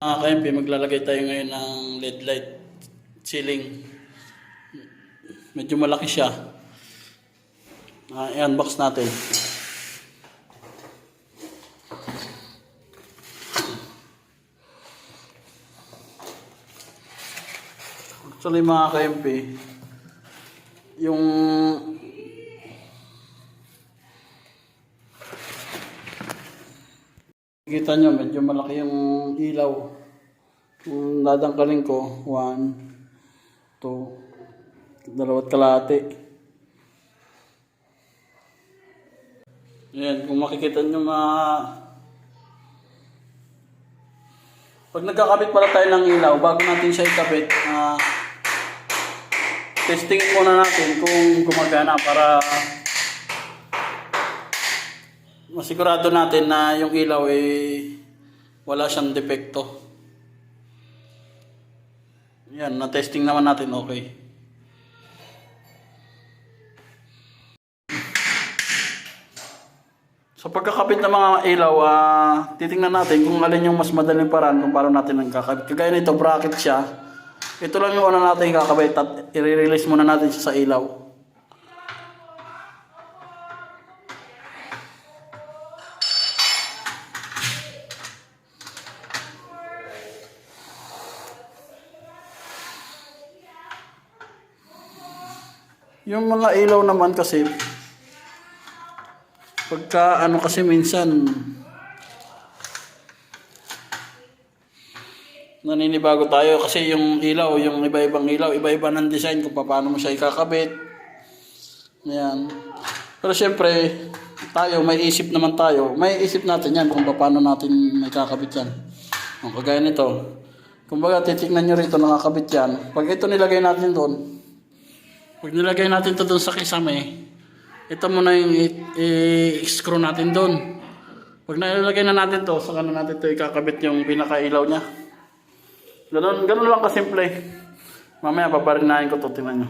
Mga KMP, maglalagay tayo ngayon ng LED light ceiling. Medyo malaki siya. Ah, i-unbox natin. Actually mga KMP, yung Kita nyo, medyo malaki yung ilaw. Kung dadangkalin ko, one, two, dalawat kalahati. Yan, kung makikita nyo mga... Pag nagkakabit pala tayo ng ilaw, bago natin siya ikabit, ah testing muna natin kung gumagana para masigurado natin na yung ilaw eh wala siyang depekto. Yan, na-testing naman natin okay. Sa pagkakabit ng mga ilaw, ah, titingnan natin kung alin yung mas madaling paraan kung paano natin nagkakabit. Kagaya nito, bracket siya. Ito lang yung una natin kakabit at i-release muna natin siya sa ilaw. Yung mga ilaw naman kasi, pagka ano kasi minsan, naninibago tayo kasi yung ilaw, yung iba-ibang ilaw, iba-iba ng design kung paano mo siya ikakabit. Ayan. Pero syempre, tayo, may isip naman tayo. May isip natin yan kung paano natin may yan. Ang kagaya nito. Kumbaga, titignan nyo rito nakakabit yan. Pag ito nilagay natin doon, pag nilagay natin to doon sa kisame, ito muna yung i-screw natin doon. Pag nilagay na natin to, saka na natin to ikakabit yung pinakailaw niya. Ganun, ganun lang kasimple. Mamaya babarinahin ko to, tingnan nyo.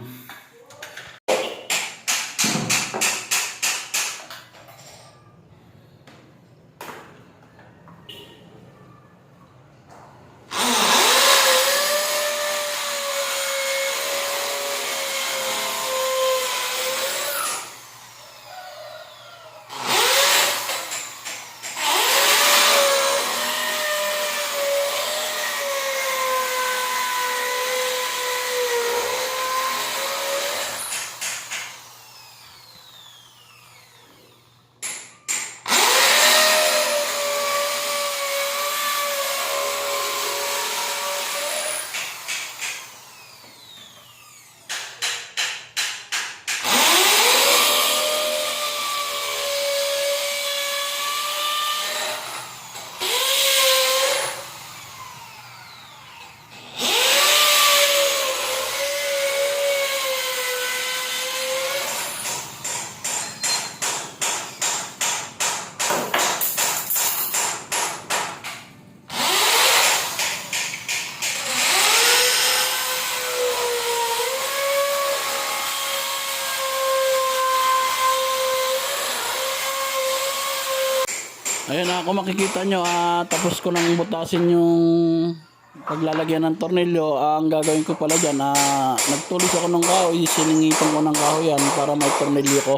Ayan na, kung makikita nyo, ah, tapos ko nang butasin yung paglalagyan ng tornilyo. Ah, ang gagawin ko pala dyan, ah, nagtulis ako ng kahoy, siningitan ko ng kahoy yan para may tornilyo ko.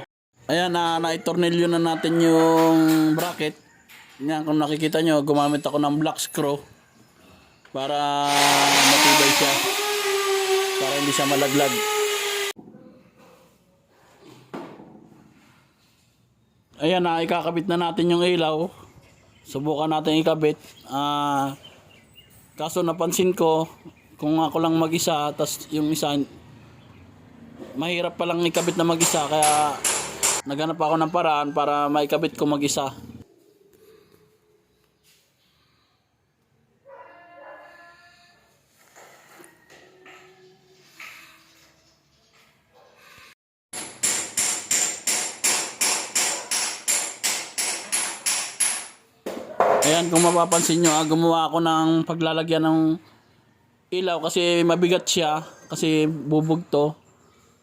Ayan, na naitornilyo na natin yung bracket. Yan, kung nakikita nyo, gumamit ako ng black screw para matibay siya. Para hindi siya malaglag. Ayan na, ikakabit na natin yung ilaw. Subukan natin ikabit. Ah, kaso napansin ko, kung ako lang mag-isa, tas yung isa, mahirap palang ikabit na mag-isa, kaya naghanap ako ng paraan para maikabit ko mag-isa. Ayan, kung mapapansin nyo, ah, gumawa ako ng paglalagyan ng ilaw kasi mabigat siya kasi bubog to.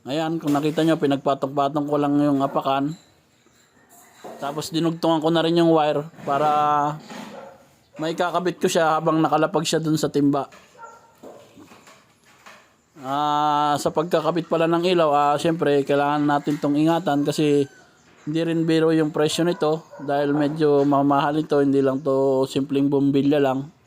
Ayan, kung nakita nyo, pinagpatong-patong ko lang yung apakan. Tapos dinugtungan ko na rin yung wire para may kakabit ko siya habang nakalapag siya dun sa timba. Ah, sa pagkakabit pala ng ilaw, ah, syempre kailangan natin tong ingatan kasi hindi rin biro yung presyo nito dahil medyo mamahal ito, hindi lang to simpleng bombilya lang.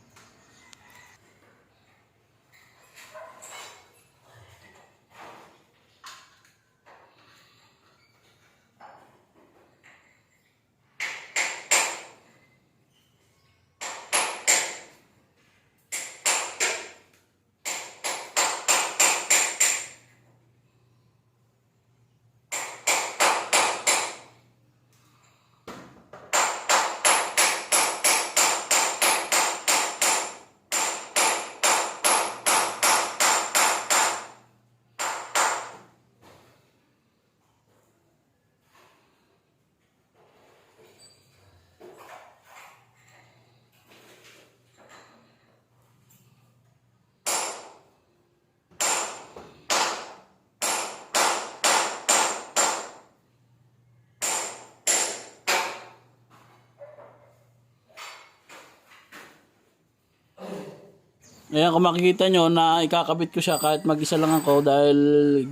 Ayan, kung makikita nyo na ikakabit ko siya kahit mag-isa lang ako dahil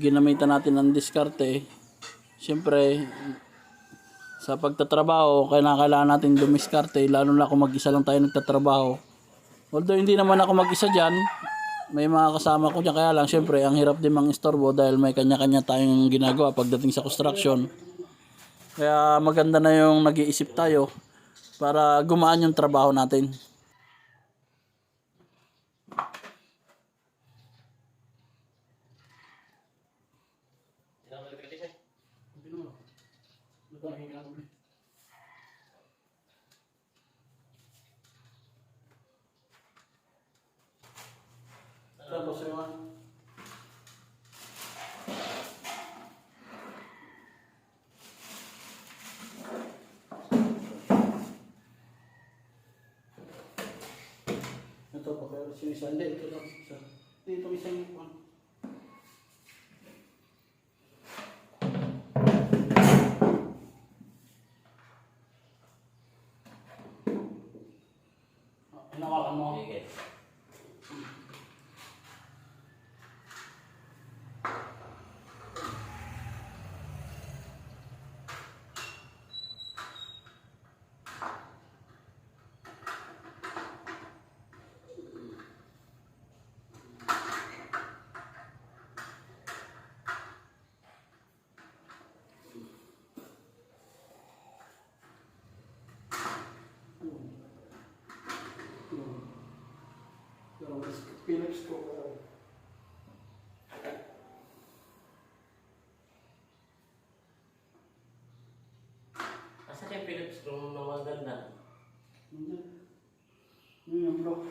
ginamitan natin ng diskarte. Siyempre, sa pagtatrabaho, kailangan natin dumiskarte, lalo na kung mag-isa lang tayo nagtatrabaho. Although hindi naman ako mag-isa dyan, may mga kasama ko dyan, kaya lang siyempre ang hirap din mang istorbo dahil may kanya-kanya tayong ginagawa pagdating sa construction. Kaya maganda na yung nag-iisip tayo para gumaan yung trabaho natin. Tapos yung Ito pa pero sinisa. Hindi, ito lang. Isa. Dito isang one. Ah, Philips ko. Asa kay Philips kung maganda? Hindi. Yun yung bro.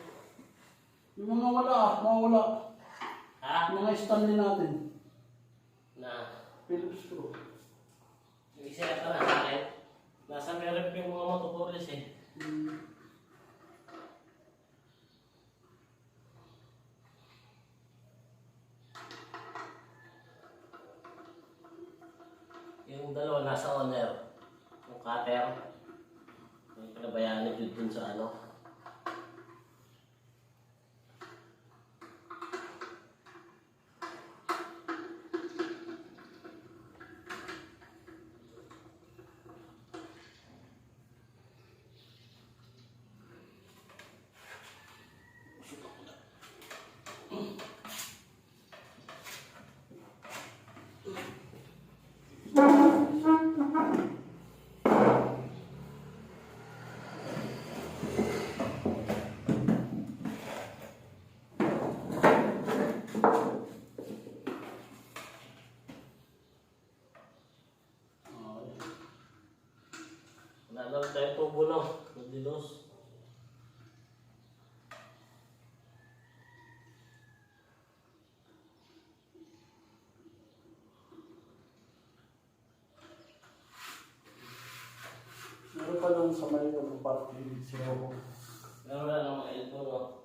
Yung mga wala, mga wala. Ha? Mga stand natin. Na, Philips Screw. yung isa yata na sa akin. Nasa meron yung mga motopolis eh. Hmm. Yung dalawa nasa owner. Yung cutter. Yung pinabayaan ni Jude dun sa ano. Rin tayong tubo no. Nagdilos. Meron pa lang sa may parang sino ko. Meron na lang mga elbow no.